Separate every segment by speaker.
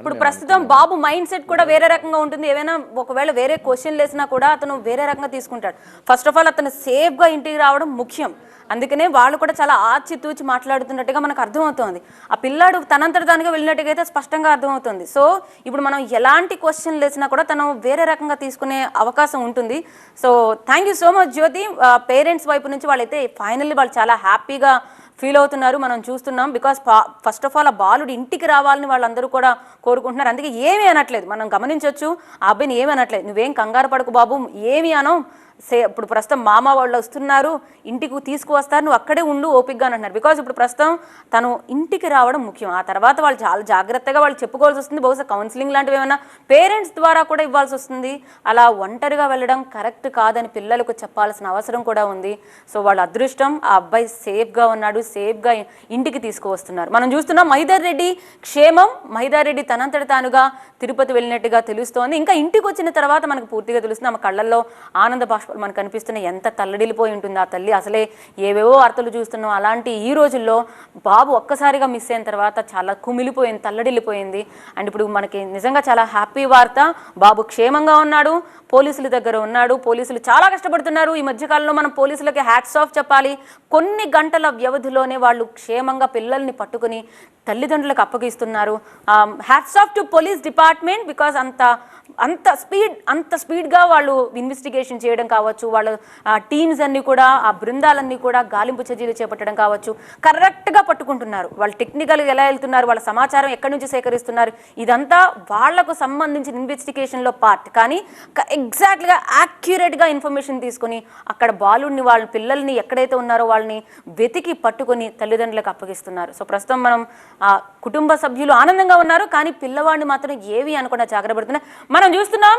Speaker 1: ఇప్పుడు ప్రస్తుతం బాబు mind set కూడా వేరే రకంగా ఉంటుంది. ఏమైనా ఒకవేళ వేరే క్వశ్చన్ వేసినా కూడా అతను వేరే రకంగా తీసుకుంటాడు. ఫస్ట్ ఆఫ్ ఆల్ అతను సేఫ్గా ఇంటికి రావడం ముఖ్యం. అందుకనే వాళ్ళు కూడా చాలా ఆచితూచి మాట్లాడుతున్నట్టుగా మనకు అర్థమవుతోంది. ఆ పిల్లాడు తనంతట తానుగా వెళ్ళినట్టుగా అయితే స్పష్టంగా అర్థమవుతుంది. సో ఇప్పుడు మనం ఎలాంటి క్వశ్చన్ వేసినా కూడా తను వేరే రకంగా తీసుకునే అవకాశం ఉంటుంది. So thank you so much Jyothi parents వైపు నుంచి వాళ్ళైతే ఫైనల్లీ వాళ్ళు చాలా హ్యాపీగా ఫీల్ అవుతున్నారు. మనం చూస్తున్నాం. బికాస్ ఫస్ట్ ఆఫ్ ఆల్ ఆ బాలుడు ఇంటికి రావాలని వాళ్ళందరూ కూడా కోరుకుంటున్నారు. అందుకే ఏమీ అనట్లేదు. మనం గమనించవచ్చు ఆ అబ్బాయిని ఏమీ అనట్లేదు. నువ్వేం కంగారు పడకు బాబు. ఏమీ అనం సే ఇప్పుడు ప్రస్తుతం మామ వాళ్ళు వస్తున్నారు. ఇంటికి తీసుకువస్తారు. నువ్వు అక్కడే ఉండు ఓపిక్గా అని అంటున్నారు. బికాజ్ ఇప్పుడు ప్రస్తుతం తను ఇంటికి రావడం ముఖ్యం. ఆ తర్వాత వాళ్ళు చాలా జాగ్రత్తగా వాళ్ళు చెప్పుకోవాల్సి వస్తుంది. బహుశా కౌన్సిలింగ్ లాంటివి ఏమైనా పేరెంట్స్ ద్వారా కూడా ఇవ్వాల్సి వస్తుంది. అలా ఒంటరిగా వెళ్ళడం కరెక్ట్ కాదని పిల్లలకు చెప్పాల్సిన అవసరం కూడా ఉంది. సో వాళ్ళ అదృష్టం ఆ అబ్బాయి సేఫ్గా ఉన్నాడు సేఫ్గా ఇంటికి తీసుకువస్తున్నారు. మనం చూస్తున్నాం మైదర్ రెడ్డి క్షేమం మైదర్ రెడ్డి తనంతట తానుగా తిరుపతి వెళ్ళినట్టుగా తెలుస్తోంది. ఇంకా ఇంటికి వచ్చిన తర్వాత మనకు పూర్తిగా తెలుస్తుంది ఆమె కళ్ళల్లో ఆనంద బాష్పాలు మనకు కనిపిస్తున్నాయి. ఎంత తల్లడిల్లిపోయి ఉంటుంది ఆ తల్లి. అసలే ఏవేవో వార్తలు చూస్తున్నాం. అలాంటి ఈ రోజుల్లో బాబు ఒక్కసారిగా మిస్ అయిన తర్వాత చాలా కుమిలిపోయింది తల్లడిల్లిపోయింది. అండ్ ఇప్పుడు మనకి నిజంగా చాలా హ్యాపీ వార్త. బాబు క్షేమంగా ఉన్నాడు పోలీసుల దగ్గర ఉన్నాడు. పోలీసులు చాలా కష్టపడుతున్నారు. ఈ మధ్యకాలంలో మనం పోలీసులకి హ్యాట్స్ ఆఫ్ చెప్పాలి. కొన్ని గంటల వ్యవధిలోనే వాళ్ళు క్షేమంగా పిల్లల్ని పట్టుకుని తల్లిదండ్రులకు అప్పగిస్తున్నారు. Hats off to police department because అంత అంత స్పీడ్ అంత స్పీడ్గా వాళ్ళు ఇన్వెస్టిగేషన్ చేయడం కావచ్చు వాళ్ళ టీమ్స్ అన్ని కూడా ఆ బృందాలన్నీ కూడా గాలింపు చర్యలు చేపట్టడం కావచ్చు కరెక్ట్గా పట్టుకుంటున్నారు. వాళ్ళు టెక్నికల్ ఎలా వెళ్తున్నారు వాళ్ళ సమాచారం ఎక్కడి నుంచి సేకరిస్తున్నారు ఇదంతా వాళ్ళకు సంబంధించిన ఇన్వెస్టిగేషన్లో పార్ట్ కానీ ఎగ్జాక్ట్గా యాక్యురేట్గా ఇన్ఫర్మేషన్ తీసుకొని అక్కడ బాలుడిని వాళ్ళ పిల్లల్ని ఎక్కడైతే ఉన్నారో వాళ్ళని వెతికి పట్టుకు పట్టుకొని తల్లిదండ్రులకు అప్పగిస్తున్నారు. సో ప్రస్తుతం మనం ఆ కుటుంబ సభ్యులు ఆనందంగా ఉన్నారు కానీ పిల్లవాడిని మాత్రం ఏవి అనకుండా జాగ్రత్త పడుతున్నారు మనం చూస్తున్నాం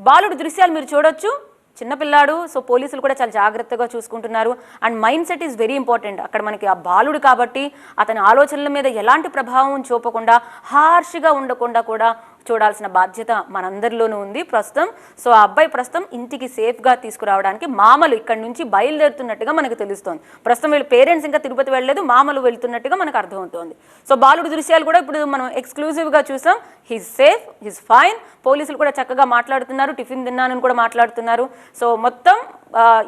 Speaker 1: బాలుడి దృశ్యాలు మీరు చూడొచ్చు. చిన్నపిల్లాడు సో పోలీసులు కూడా చాలా జాగ్రత్తగా చూసుకుంటున్నారు. And mind set is very important. అక్కడ మనకి ఆ బాలుడు కాబట్టి అతని ఆలోచనల మీద ఎలాంటి ప్రభావం చూపకుండా హార్ష్గా ఉండకుండా కూడా చూడాల్సిన బాధ్యత మనందరిలోనూ ఉంది ప్రస్తుతం. సో ఆ అబ్బాయి ప్రస్తుతం ఇంటికి సేఫ్గా తీసుకురావడానికి మామలు ఇక్కడ నుంచి బయలుదేరుతున్నట్టుగా మనకు తెలుస్తోంది. ప్రస్తుతం వీళ్ళ పేరెంట్స్ ఇంకా తిరుపతి వెళ్ళలేదు మామలు వెళ్తున్నట్టుగా మనకు అర్థమవుతోంది. సో బాలుడు దృశ్యాలు కూడా ఇప్పుడు మనం ఎక్స్క్లూజివ్గా చూసాం. హిస్ సేఫ్ హిస్ ఫైన్ పోలీసులు కూడా చక్కగా మాట్లాడుతున్నారు టిఫిన్ తిన్నానని కూడా మాట్లాడుతున్నారు. సో మొత్తం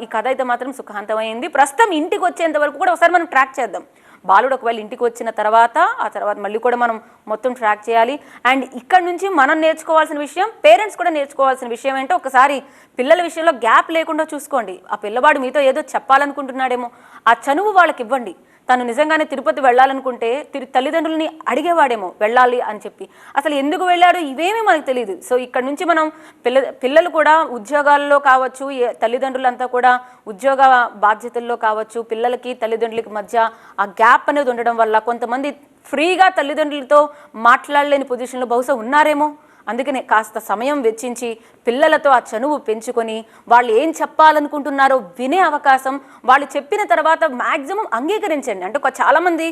Speaker 1: ఈ కథ అయితే మాత్రం సుఖాంతమైంది ప్రస్తుతం ఇంటికి వచ్చేంత వరకు కూడా ఒకసారి మనం ట్రాక్ చేద్దాం. బాలుడు ఒకవేళ ఇంటికి వచ్చిన తర్వాత ఆ తర్వాత మళ్ళీ కూడా మనం మొత్తం ట్రాక్ చేయాలి. అండ్ ఇక్కడ నుంచి మనం నేర్చుకోవాల్సిన విషయం పేరెంట్స్ కూడా నేర్చుకోవాల్సిన విషయం ఏంటో ఒకసారి పిల్లల విషయంలో గ్యాప్ లేకుండా చూసుకోండి. ఆ పిల్లవాడు మీతో ఏదో చెప్పాలనుకుంటున్నాడేమో ఆ చనువు వాళ్ళకి ఇవ్వండి. తను నిజంగానే తిరుపతి వెళ్ళాలనుకుంటే తిరు తల్లిదండ్రులని అడిగేవాడేమో వెళ్ళాలి అని చెప్పి. అసలు ఎందుకు వెళ్ళాడు? ఇవేమీ మనకు తెలియదు సో ఇక్కడ నుంచి మనం పిల్ల పిల్లలు కూడా ఉద్యోగాల్లో కావచ్చు తల్లిదండ్రులంతా కూడా ఉద్యోగ బాధ్యతల్లో కావచ్చు పిల్లలకి తల్లిదండ్రులకి మధ్య ఆ గ్యాప్ అనేది ఉండడం వల్ల కొంతమంది ఫ్రీగా తల్లిదండ్రులతో మాట్లాడలేని పొజిషన్లో బహుశా ఉన్నారేమో. అందుకనే కాస్త సమయం వెచ్చించి పిల్లలతో ఆ చనువు పెంచుకొని వాళ్ళు ఏం చెప్పాలనుకుంటున్నారో వినే అవకాశం వాళ్ళు చెప్పిన తర్వాత మ్యాక్సిమం అంగీకరించండి. అంటే ఒక చాలామంది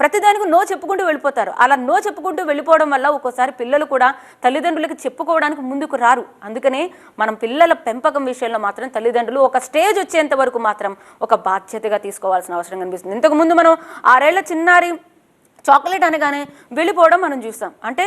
Speaker 1: ప్రతిదానికి నో చెప్పుకుంటూ వెళ్ళిపోతారు. అలా నో చెప్పుకుంటూ వెళ్ళిపోవడం వల్ల ఒక్కోసారి పిల్లలు కూడా తల్లిదండ్రులకి చెప్పుకోవడానికి ముందుకు రారు. అందుకనే మనం పిల్లల పెంపకం విషయంలో మాత్రం తల్లిదండ్రులు ఒక స్టేజ్ వచ్చేంత వరకు మాత్రం ఒక బాధ్యతగా తీసుకోవాల్సిన అవసరం కనిపిస్తుంది. ఇంతకుముందు మనం ఆరేళ్ళ చిన్నారి చాక్లెట్ అనగానే వెళ్ళిపోవడం మనం చూస్తాం. అంటే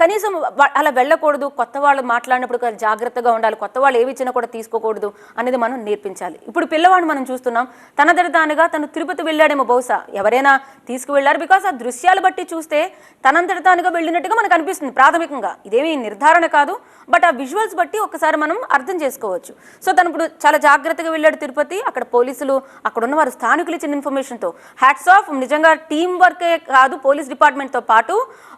Speaker 1: కనీసం అలా వెళ్ళకూడదు కొత్త వాళ్ళు మాట్లాడినప్పుడు జాగ్రత్తగా ఉండాలి కొత్త వాళ్ళు ఏవి ఇచ్చినా కూడా తీసుకోకూడదు అనేది మనం నేర్పించాలి. ఇప్పుడు పిల్లవాడిని మనం చూస్తున్నాం తనదర తానుగా తను తిరుపతి వెళ్ళాడేమో బహుశా. ఎవరైనా తీసుకువెళ్ళారు బికాస్ ఆ దృశ్యాలు బట్టి చూస్తే తనంతటి తానుగా వెళ్ళినట్టుగా మనకు అనిపిస్తుంది ప్రాథమికంగా. ఇదేమీ నిర్ధారణ కాదు బట్ ఆ విజువల్స్ బట్టి ఒకసారి మనం అర్థం చేసుకోవచ్చు. సో తను ఇప్పుడు చాలా జాగ్రత్తగా వెళ్ళాడు తిరుపతి అక్కడ పోలీసులు అక్కడ ఉన్న వారు స్థానికులు ఇచ్చిన ఇన్ఫర్మేషన్తో హ్యాట్స్ ఆఫ్ నిజంగా టీం వర్క్ కాదు పోలీస్ డిపార్ట్మెంట్తో పాటు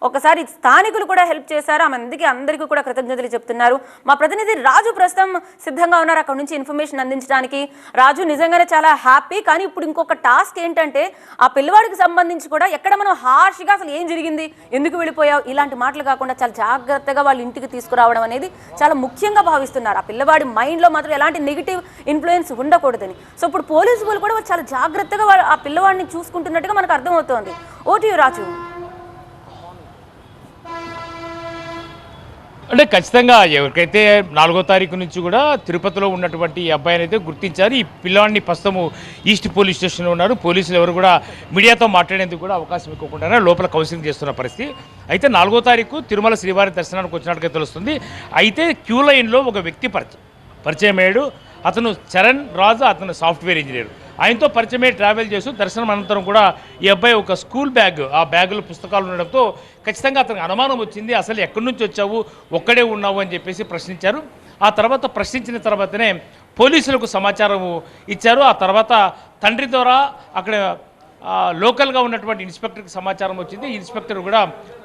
Speaker 1: ఒకసారి స్థానికులు కూడా హెల్ప్ చేశారు. ఆమె అందుకే అందరికీ కూడా కృతజ్ఞతలు చెప్తున్నారు. మా ప్రతినిధి రాజు ప్రస్తుతం సిద్ధంగా ఉన్నారు అక్కడ నుంచి ఇన్ఫర్మేషన్ అందించడానికి. రాజు నిజంగానే చాలా హ్యాపీ కానీ ఇప్పుడు ఇంకొక టాస్క్ ఏంటంటే ఆ పిల్లవాడికి సంబంధించి కూడా ఎక్కడ మనం హార్ష్గా అసలు ఏం జరిగింది ఎందుకు వెళ్ళిపోయావు ఇలాంటి మాటలు కాకుండా చాలా జాగ్రత్తగా వాళ్ళ ఇంటికి తీసుకురావడం అనేది చాలా ముఖ్యంగా భావిస్తున్నారు. ఆ పిల్లవాడి మైండ్లో మాత్రం ఎలాంటి నెగిటివ్ ఇన్ఫ్లుయెన్స్ ఉండకూడదని. సో ఇప్పుడు పోలీసు వాళ్ళు కూడా చాలా జాగ్రత్తగా ఆ పిల్లవాడిని చూసుకుంటున్నట్టుగా మనకు అర్థమవుతోంది. ఓటీ రాజు.
Speaker 2: అంటే ఖచ్చితంగా ఎవరికైతే నాలుగో తారీఖు నుంచి కూడా తిరుపతిలో ఉన్నటువంటి ఈ అబ్బాయిని అయితే గుర్తించారు ఈ పిల్లాడిని ప్రస్తుతము ఈస్ట్ పోలీస్ స్టేషన్లో ఉన్నారు. పోలీసులు ఎవరు కూడా మీడియాతో మాట్లాడేందుకు కూడా అవకాశం ఇవ్వకుండా లోపల కౌన్సిలింగ్ చేస్తున్న పరిస్థితి. అయితే నాలుగో తారీఖు తిరుమల శ్రీవారి దర్శనానికి వచ్చినట్టుగా తెలుస్తుంది. అయితే క్యూ లైన్లో ఒక వ్యక్తి పరిచయం పరిచయం అయ్యాడు. అతను చరణ్ రాజు అతను సాఫ్ట్వేర్ ఇంజనీర్. ఆయనతో పరిచయమే ట్రావెల్ చేస్తూ దర్శనం అనంతరం కూడా ఈ అబ్బాయి ఒక స్కూల్ బ్యాగ్ ఆ బ్యాగులో పుస్తకాలు ఉండడంతో ఖచ్చితంగా అతనికి అనుమానం వచ్చింది అసలు ఎక్కడి నుంచి వచ్చావు? ఒక్కడే ఉన్నావు అని చెప్పేసి ప్రశ్నించారు. ఆ తర్వాత ప్రశ్నించిన తర్వాతనే పోలీసులకు సమాచారం ఇచ్చారు. ఆ తర్వాత తండ్రి ద్వారా అక్కడ లోకల్గా ఉన్నటువంటి ఇన్స్పెక్టర్కి సమాచారం వచ్చింది. ఇన్స్పెక్టర్ కూడా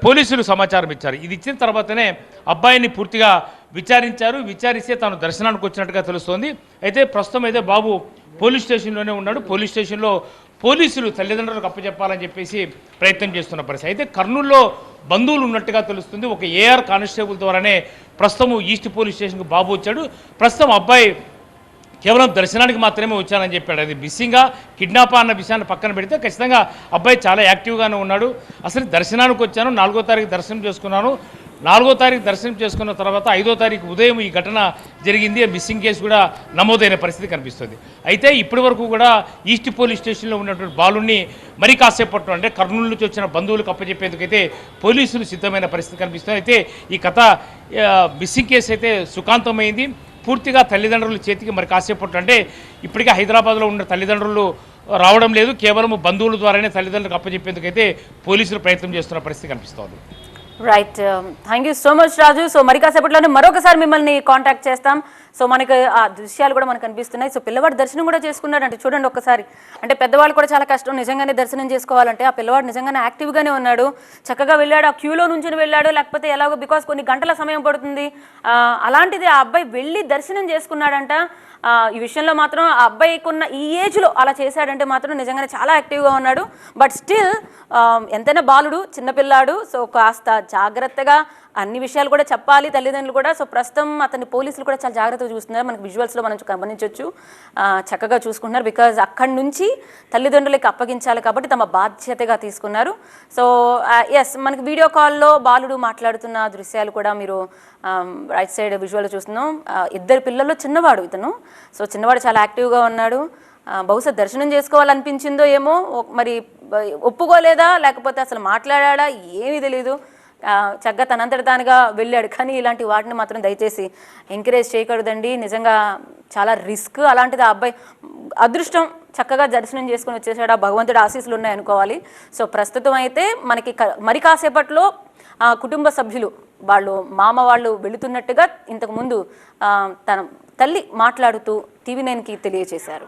Speaker 2: పోలీసులు సమాచారం ఇచ్చారు. ఇది ఇచ్చిన తర్వాతనే అబ్బాయిని పూర్తిగా విచారించారు. విచారిస్తే తాను దర్శనానికి వచ్చినట్టుగా తెలుస్తోంది. అయితే ప్రస్తుతం అయితే బాబు పోలీస్ స్టేషన్లోనే ఉన్నాడు. పోలీస్ స్టేషన్లో పోలీసులు తల్లిదండ్రులకు అప్పచెప్పాలని చెప్పేసి ప్రయత్నం చేస్తున్న పరిస్థితి. అయితే కర్నూలులో బంధువులు ఉన్నట్టుగా తెలుస్తుంది. ఒక ఏఆర్ కానిస్టేబుల్ ద్వారానే ప్రస్తుతం ఈస్ట్ పోలీస్ స్టేషన్కి బాబు వచ్చాడు. ప్రస్తుతం అబ్బాయి కేవలం దర్శనానికి మాత్రమే వచ్చానని చెప్పాడు. అది మిస్సింగ్గా కిడ్నాప్ అన్న విషయాన్ని పక్కన పెడితే ఖచ్చితంగా అబ్బాయి చాలా యాక్టివ్గానే ఉన్నాడు. అసలు దర్శనానికి వచ్చాను. నాలుగో తారీఖు దర్శనం చేసుకున్నాను. నాలుగో తారీఖు దర్శనం చేసుకున్న తర్వాత ఐదో తారీఖు ఉదయం ఈ ఘటన జరిగింది. మిస్సింగ్ కేసు కూడా నమోదైన పరిస్థితి కనిపిస్తుంది. అయితే ఇప్పటి వరకు కూడా ఈస్ట్ పోలీస్ స్టేషన్లో ఉన్నటువంటి బాలుని మరి కాసేపట్లో అంటే కర్నూలు నుంచి వచ్చిన బంధువులకు అప్పచెప్పేందుకైతే పోలీసులు సిద్ధమైన పరిస్థితి కనిపిస్తుంది. అయితే ఈ కథ మిస్సింగ్ కేసు అయితే సుఖాంతమైంది. పూర్తిగా తల్లిదండ్రుల చేతికి మరి కాసేపట్టు అంటే ఇప్పటికే హైదరాబాద్లో ఉన్న తల్లిదండ్రులు రావడం లేదు. కేవలం బంధువుల ద్వారానే తల్లిదండ్రులకు అప్పచెప్పేందుకైతే పోలీసులు ప్రయత్నం చేస్తున్న పరిస్థితి కనిపిస్తోంది.
Speaker 1: Right thank you so much Raju so మరి కాసేపట్లోనే మరొకసారి మిమ్మల్ని కాంటాక్ట్ చేస్తాం. సో మనకి ఆ దృశ్యాలు కూడా మనకు కనిపిస్తున్నాయి సో పిల్లవాడు దర్శనం కూడా చేసుకున్నాడంటే చూడండి ఒక్కసారి. అంటే పెద్దవాళ్ళు కూడా చాలా కష్టం నిజంగానే దర్శనం చేసుకోవాలంటే. ఆ పిల్లవాడు నిజంగానే యాక్టివ్గానే ఉన్నాడు. చక్కగా వెళ్ళాడు ఆ క్యూలో నుంచి వెళ్ళాడు లేకపోతే ఎలాగో బికాస్ కొన్ని గంటల సమయం పడుతుంది. అలాంటిది ఆ అబ్బాయి వెళ్ళి దర్శనం చేసుకున్నాడంట. ఈ విషయంలో మాత్రం ఆ అబ్బాయికి ఉన్న ఈ ఏజ్లో అలా చేశాడంటే మాత్రం నిజంగానే చాలా యాక్టివ్గా ఉన్నాడు. బట్ స్టిల్ ఎంతైనా బాలుడు చిన్నపిల్లాడు సో కాస్త జాగ్రత్తగా అన్ని విషయాలు కూడా చెప్పాలి. తల్లిదండ్రులు కూడా సో ప్రస్తుతం అతని పోలీసులు కూడా చాలా జాగ్రత్తగా చూస్తున్నారు. మనకి విజువల్స్లో మనం గమనించవచ్చు చక్కగా చూసుకుంటున్నారు. బికాజ్ అక్కడి నుంచి తల్లిదండ్రులకి అప్పగించాలి కాబట్టి తమ బాధ్యతగా తీసుకున్నారు. సో ఎస్ మనకి వీడియో కాల్లో బాలుడు మాట్లాడుతున్న దృశ్యాలు కూడా మీరు రైట్ సైడ్ విజువల్ చూస్తున్నాం. ఇద్దరు పిల్లల్లో చిన్నవాడు ఇతను. సో చిన్నవాడు చాలా యాక్టివ్గా ఉన్నాడు. బహుశా దర్శనం చేసుకోవాలనిపించిందో ఏమో మరి ఒప్పుకోలేదా? లేకపోతే అసలు మాట్లాడా ఏమీ తెలీదు. చక్కగా తనంతట తానుగా వెళ్ళాడు. కానీ ఇలాంటి వాటిని మాత్రం దయచేసి ఎంకరేజ్ చేయకూడదండి. నిజంగా చాలా రిస్క్ అలాంటిది ఆ అబ్బాయి అదృష్టం చక్కగా దర్శనం చేసుకుని వచ్చేసాడు. ఆ భగవంతుడు ఆశీస్సులు ఉన్నాయనుకోవాలి. సో ప్రస్తుతం అయితే మనకి మరి కాసేపట్లో ఆ కుటుంబ సభ్యులు వాళ్ళు మామ వాళ్ళు వెళుతున్నట్టుగా ఇంతకుముందు తన తల్లి మాట్లాడుతూ టీవీ నైన్కి తెలియజేశారు